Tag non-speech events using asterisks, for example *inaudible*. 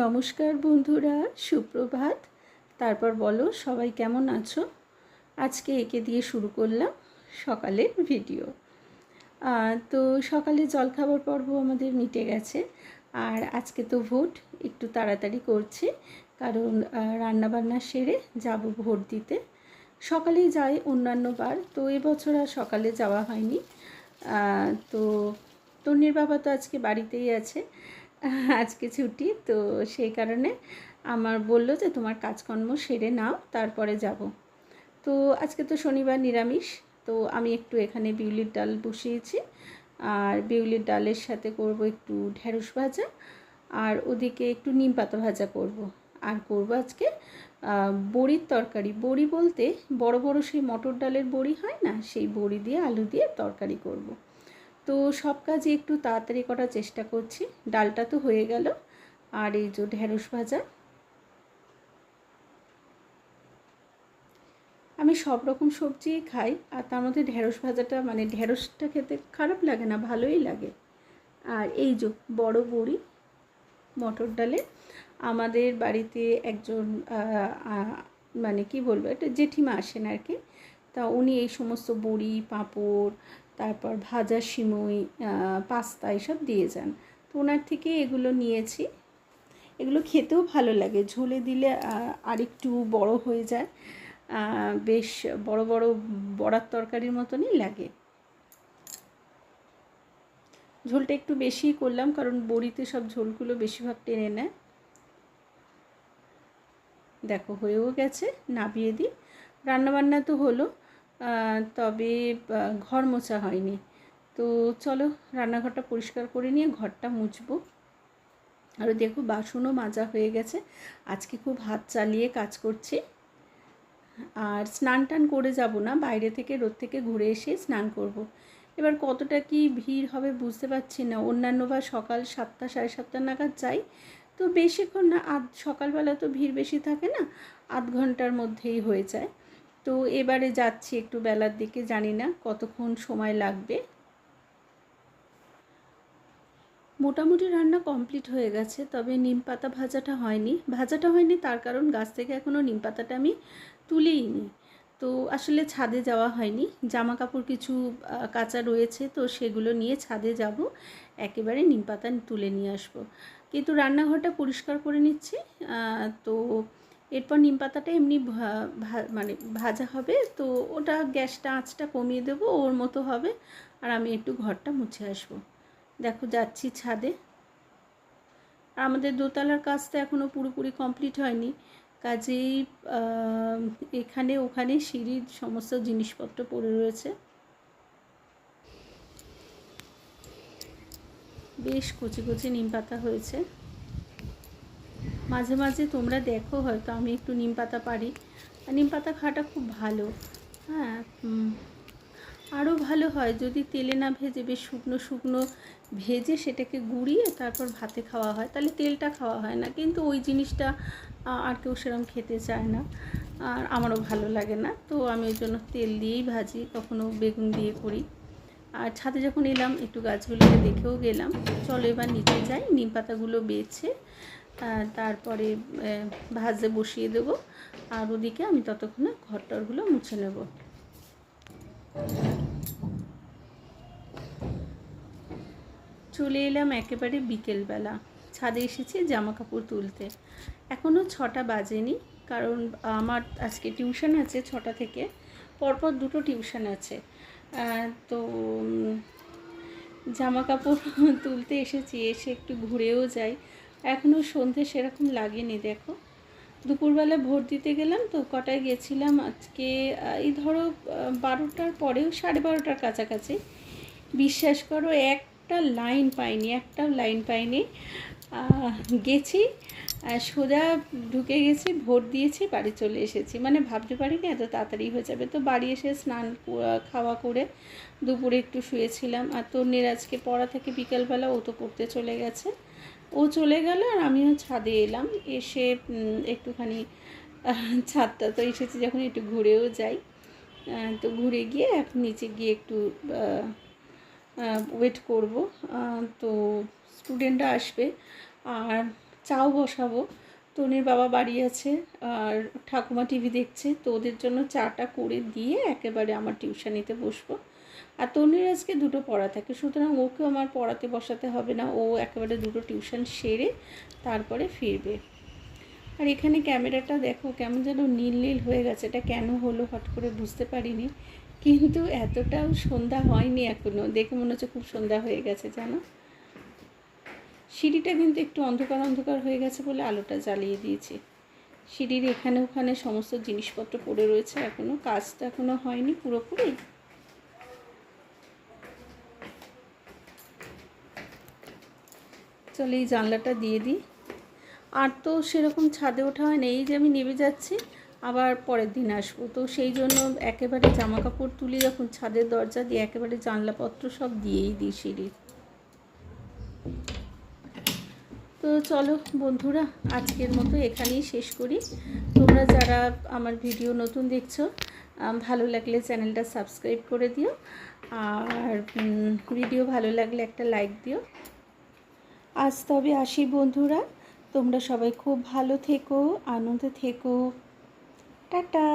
নমস্কার বন্ধুরা, সুপ্রভাত। তারপর বলো, সবাই কেমন আছো? আজকে একে দিয়ে শুরু করলাম সকালের ভিডিও। তো সকালে জলখাবার পর্ব আমাদের মিটে গেছে, আর আজকে তো ভোট, একটু তাড়াতাড়ি করছি, কারণ রান্নাবান্না সেরে যাব ভোট দিতে। সকালেই যাই অন্যান্য বার, তো এবছর আর সকালে যাওয়া হয়নি। তো তন্নির বাবা তো আজকে বাড়িতেই আছে *laughs* আজকে ছুটি, তো সেই কারণে আমার বলল যে তোমার কাজকর্ম সেরে নাও, তারপরে যাব। তো আজকে তো শনিবার নিরামিষ, তো আমি একটু এখানে বিউলির ডাল বসিয়েছি। আর বিউলির ডালের সাথে করব একটু ঢেঁড়স ভাজা, আর ওদিকে একটু নিম পাতা ভাজা করব। আর করব আজকে বড়ির তরকারি। বড়ি বলতে বড় বড় সেই মটর ডালের বড়ি হয় না, সেই বড়ি দিয়ে আলু দিয়ে তরকারি করব। তো সব কাজই একটু তাড়াতাড়ি করার চেষ্টা করছি। ডালটা তো হয়ে গেল। আর এই যে ঢেঁড়স ভাজা। আমি সব রকম সবজিই খাই আর তার মধ্যে ঢেঁড়স ভাজাটা মানে ঢেঁড়সটা খেতে খারাপ লাগে না, ভালোই লাগে। আর এই যে বড় বড়ি, মটর ডালে আমাদের বাড়িতে একজন মানে কি বলব একটা জেঠিমা আসেন আর কি। তা উনি এই সমস্ত বড়ি, পাঁপড়, তারপর ভাজা সিমুই পাস্তা এসব দিয়ে যান। তো ওনার থেকে এগুলো নিয়েছি। এগুলো খেতেও ভালো লাগে। ঝোলে দিলে আরেকটু বড় হয়ে যায়। বেশ বড় বড় বড়ার তরকারির মতনই লাগে। ঝোলটা একটু বেশিই করলাম কারণ বড়িতে সব ঝোলগুলো বেশিরভাগ টেনে নেয়। দেখো, হয়েও গেছে, নাবিয়ে দিই। রান্নাবান্না তো হলো। তবে ঘর মোছা হয়নি। তো চলো, রান্নাঘরটা পরিষ্কার করে নিয়ে ঘরটা মুছবো। আর দেখো, বাসনও মাজা হয়ে গেছে। আজকে খুব হাত চালিয়ে কাজ করছি। আর স্নান টান করে যাব না, বাইরে থেকে, রোদ থেকে ঘুরে এসে স্নান করব। এবার কতটা কি ভিড় হবে বুঝতে পারছি না। অন্যান্য বা সকাল সাতটা, সাড়ে সাতটা নাগাদ যাই। তো বেশিক্ষণ না, আধ, সকালবেলা তো ভিড় বেশি থাকে না, আধ ঘণ্টার মধ্যেই হয়ে যায়। তো এবারে যাচ্ছি একটু বেলার দিকে, জানি না কতক্ষণ সময় লাগবে। মোটামুটি রান্না কমপ্লিট হয়ে গেছে, তবে নিম পাতা ভাজাটা হয়নি। ভাজাটা হয়নি তার কারণ গাছ থেকে এখনও নিম পাতাটা আমি তুলেই নি তো আসলে ছাদে যাওয়া হয়নি জামা কাপড় কিছু কাঁচা রয়েছে তো সেগুলো নিয়ে ছাদে যাব, একেবারে নিম পাতা তুলে নিয়ে আসব। কিন্তু রান্নাঘরটা পরিষ্কার করে নিচ্ছি তো এরপর নিম পাতাটা এমনি মানে ভাজা হবে, তো ওটা গ্যাসটা, আঁচটা কমিয়ে দেবো, ওর মতো হবে, আর আমি একটু ঘরটা মুছে আসব। দেখো, যাচ্ছি ছাদে। আর আমাদের দোতলার কাজ তো এখনও পুরোপুরি কমপ্লিট হয়নি। কাজেই এখানে, ওখানে সিঁড়ির সমস্ত জিনিসপত্র পড়ে রয়েছে। বেশ কচি কচি নিম পাতা হয়েছে। মাঝে মাঝে তোমরা দেখো হয়তো আমি একটু নিম পাতা পারি। নিম পাতা খাওয়াটা খুব ভালো। হ্যাঁ আরও ভালো হয় যদি তেলে না ভেজে, বেশ শুকনো শুকনো ভেজে সেটাকে গুঁড়িয়ে তারপর ভাতে খাওয়া হয়। তাহলে তেলটা খাওয়া হয় না। কিন্তু ওই জিনিসটা আর কেউ সেরকম খেতে চায় না। আর আমারও ভালো লাগে না। তো আমি ওই জন্য তেল দিয়েই ভাজি, কখনো বেগুন দিয়ে করি। আর ছাদে যখন এলাম, একটু গাছগুলোকে দেখেও গেলাম। চলো এবার নিচে যাই, নিম পাতাগুলো বেছে তারপরে ভাজে বসিয়ে দেবো। আর ওদিকে আমি ততক্ষণে ঘরটরগুলো মুছে নেব। চলে এলাম একেবারে বিকেলবেলা। ছাদে এসেছি জামা কাপড় তুলতে। এখনও ছটা বাজেনি, কারণ আমার আজকে টিউশন আছে ছটা থেকে। পরপর দুটো টিউশন আছে। তো জামা কাপড় *laughs* তুলতে এসেছি, এসে একটু ঘুরেও যাই। এখনও সন্ধে সেরকম লাগেনি, দেখো। দুপুরবেলা ভোট দিতে গেলাম তো, কটায় গেছিলাম আজকে এই ধরো বারোটার পরেও সাড়ে বারোটার কাছাকাছি। বিশ্বাস করো, একটা লাইন পাইনি, একটাও লাইন পাইনি। গেছি সোজা ঢুকে গেছি, ভোট দিয়েছি, বাড়ি চলে এসেছি। মানে ভাবতে পারিনি এত তাড়াতাড়ি হয়ে যাবে। তো বাড়ি এসে স্নান খাওয়া করে দুপুরে একটু শুয়েছিলাম। আর তন্নির আজকে পড়া থেকে বিকেলবেলা ও তো পড়তে চলে গেছে। ও চলে গেল আর আমিও ছাদে এলাম। এসে একটুখানি ছাদটা তো এসেছি যখন একটু ঘুরেও যাই। তো ঘুরে গিয়ে এখন নিচে গিয়ে একটু ওয়েট করব। তো স্টুডেন্টরা আসবে। আর চাও বসাবো। তনির বাবা বাড়ি আছে আর ঠাকুমা টিভি দেখছে। তো ওদের জন্য চাটা করে দিয়ে একেবারে আমার টিউশনিতে বসবো। আর তনির আজকে দুটো পড়া থাকে, সুতরাং ওকেও আমার পড়াতে বসাতে হবে না, ও একেবারে দুটো টিউশন সেরে তারপরে ফিরবে। আর এখানে ক্যামেরাটা দেখো, কেমন যেন নীল নীল হয়ে গেছে, এটা কেন হলো হট করে বুঝতে পারিনি, কিন্তু এতটাও সন্ধ্যা হয়নি এখনও দেখে মনে হচ্ছে খুব সন্ধ্যা হয়ে গেছে, জানো? সিঁড়িটা কিন্তু একটু অন্ধকার অন্ধকার হয়ে গেছে বলে আলোটা জ্বালিয়ে দিয়েছি। সিঁড়ির এখানে ওখানে সমস্ত জিনিসপত্র পড়ে রয়েছে এখনও কাজ তো এখনও হয়নি পুরোপুরি। চলো এই জানলাটা দিয়ে দিই। আর তো সেরকম ছাদে ওঠা হয় না, এই যে আমি নেমে যাচ্ছি, আবার পরের দিন আসব। তো সেই জন্য একেবারে জামা কাপড় তুলি, যখন ছাদের দরজা দিয়ে একেবারে জানলাপত্র সব দিয়েই দিই সিঁড়ির তো চলো বন্ধুরা, আজকের মতো এখানেই শেষ করি। তোমরা যারা আমার ভিডিও নতুন দেখছ ভালো লাগলে চ্যানেলটা সাবস্ক্রাইব করে দিও। আর ভিডিও ভালো লাগলে একটা লাইক দিও। আজ তবে আসি বন্ধুরা। তোমরা সবাই খুব ভালো থেকো আনন্দে থেকো। টাটা।